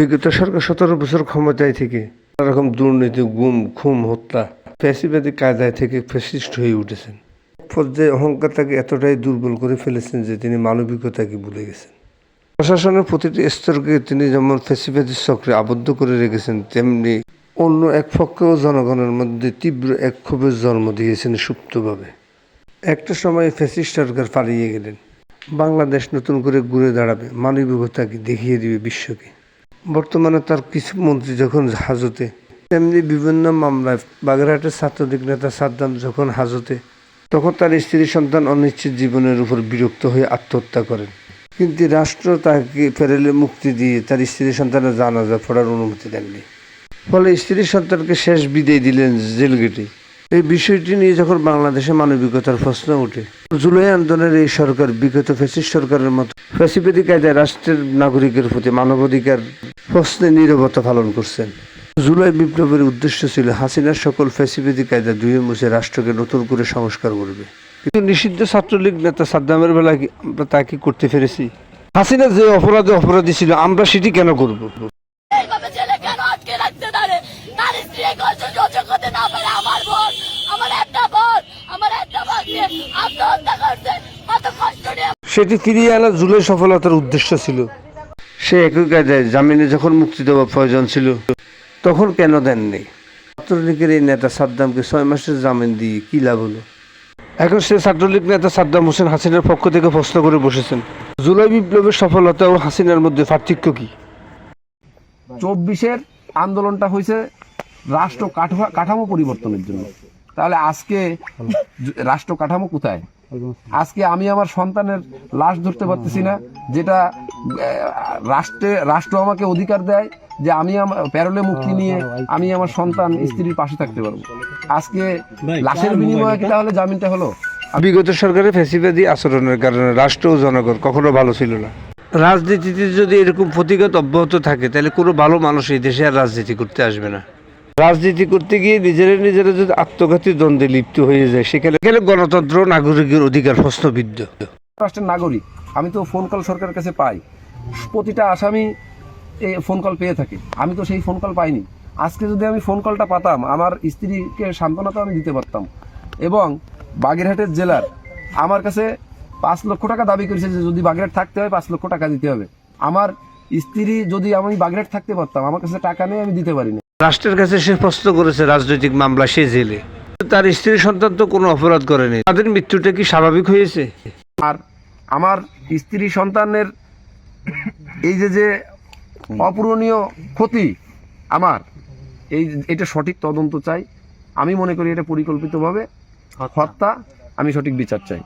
বিগত সরকার সতেরো বছর ক্ষমতায় থেকে এরকম দুর্নীতি, গুম খুম হত্যা, ফ্যাসিবাদী কায়দায় থেকে ফ্যাসিস্ট হয়ে উঠেছেন। পর্যায়ে অহংকার তাকে এতটাই দুর্বল করে ফেলেছেন যে তিনি মানবিকতাকে ভুলে গেছেন। প্রশাসনের প্রতিটি স্তরকে তিনি যেমন ফ্যাসিবাদী চক্রে আবদ্ধ করে রেখেছেন, তেমনি অন্য এক পক্ষেও জনগণের মধ্যে তীব্র এক ক্ষোভের জন্ম দিয়েছেন সুপ্তভাবে। একটা সময় ফ্যাসিস্ট সরকার পালিয়ে গেলেন। বাংলাদেশ নতুন করে ঘুরে দাঁড়াবে, মানবিকতাকে দেখিয়ে দিবে বিশ্বকে। বর্তমানে তার কিছু মন্ত্রী যখন হাজতে, তেমনি বিভিন্ন মামলায় বাগেরহাটের ছাত্রলীগ নেতা সাদ্দাম যখন হাজতে, তখন তার স্ত্রী সন্তান অনিশ্চিত জীবনের উপর বিরক্ত হয়ে আত্মহত্যা করেন। কিন্তু রাষ্ট্র তাকে ফেরেলে মুক্তি দিয়ে তার স্ত্রী সন্তানের জানাজা পড়ার অনুমতি দেননি। ফলে স্ত্রী সন্তানকে শেষ বিদায় দিলেন জেল গেটে এই বিষয়টি নিয়ে যখন বাংলাদেশে মানবিকতার প্রশ্ন ওঠে জুলাই আন্দোলনের এই সরকার, বিগত ফ্যাসিস্ট সরকারের মতো ফ্যাসিবাদী কায়দায় রাষ্ট্রের নাগরিকের প্রতি মানবাধিকার প্রশ্নে নীরবতা পালন করছেন। জুলাই বিপ্লবের উদ্দেশ্য ছিল হাসিনার সকল ফ্যাসিবাদী কায়দা ধুয়ে মুছে রাষ্ট্রকে নতুন করে সংস্কার করবে। কিন্তু নিষিদ্ধ ছাত্রলীগ নেতা সাদ্দামের বেলা আমরা তা কি করতে পেরেছি? হাসিনা যে অপরাধে অপরাধী ছিল, আমরা সেটি কেন করব এইভাবে ছেলে কেন আটকে রাখতে পারে তার স্ত্রী কষ্ট সহ্য করতে না পারে আমার বোন আমার একটা বোন আমার একটা বোনকে আত্মহত্যা করছে কত কষ্ট নিয়ে সেটি ফিরিয়ে আনা জুলাই সফলতার উদ্দেশ্য ছিল। সে একই কায়দায় জামিনে যখন মুক্তি দেওয়া প্রয়োজন ছিল তখন কেন দেননি? ছাত্রলীগের এই নেতা সাদ্দামকে ছয় মাসের জামিন দিয়ে কি লাভ হলো? এখন সে ছাত্রলীগ নেতা সাদ্দাম হোসেন হাসিনার পক্ষ থেকে প্রশ্ন করে বসেছেন জুলাই বিপ্লবের সফলতা ও হাসিনার মধ্যে পার্থক্য কি? চব্বিশের আন্দোলনটা হয়েছে রাষ্ট্র কাঠা- কাঠামো পরিবর্তনের জন্য। তাহলে আজকে রাষ্ট্র কাঠামো কোথায়? আজকে আমি আমার সন্তানের লাশ ধরতে পারতেছি না যেটা রাষ্ট্রে রাষ্ট্র আমাকে অধিকার দেয় যে আমি আমার প্যারোলে মুক্তি নিয়ে আমি আমার সন্তান স্ত্রীর পাশে থাকতে পারব। আজকে লাশের বিনিময়ে কি তাহলে জামিনটা হলো? বিগত সরকারের ফ্যাসিবাদী আচরণের কারণে রাষ্ট্র ও জনগণ কখনো ভালো ছিল না। রাজনীতিতে যদি এরকম প্রতিঘাত অব্যাহত থাকে তাহলে কোনো ভালো মানুষ এই দেশে আর রাজনীতি করতে আসবে না। রাজনীতি করতে গিয়ে নিজেরা নিজেরা যদি আত্মঘাতী দ্বন্দ্বে লিপ্ত হয়ে যায়, সেখানে গেলে গণতন্ত্র, নাগরিকের অধিকার প্রশ্নবিদ্ধ। রাষ্ট্রের নাগরিক, আমি তো ফোন কল সরকারের কাছে পাই। প্রতিটা আসামি এই ফোন কল পেয়ে থাকে। আমি তো সেই ফোন কল পাইনি। আজকে যদি আমি ফোন কলটা পাতাম, আমার স্ত্রীকে সান্ত্বনা তো আমি দিতে পারতাম। এবং বাগেরহাটের জেলার আমার কাছে পাঁচ লক্ষ টাকা দাবি করেছে যে যদি বাগেরহাট থাকতে হয়, পাঁচ লক্ষ টাকা দিতে হবে। আমার স্ত্রী যদি আমি বাগেরহাট থাকতে পারতাম, আমার কাছে টাকা নেই, আমি দিতে পারিনি। রাষ্ট্রের কাছে সে প্রশ্ন করেছে রাজনৈতিক মামলা সে জেলে। তার স্ত্রী সন্তান তো কোনো অপরাধ করেনি। তাদের মৃত্যুটা কি স্বাভাবিক হয়েছে? আর আমার স্ত্রী সন্তানের এই যে যে অপূরণীয় ক্ষতি আমার এই এটা সঠিক তদন্ত চাই। আমি মনে করি এটা পরিকল্পিতভাবে হত্যা আমি সঠিক বিচার চাই।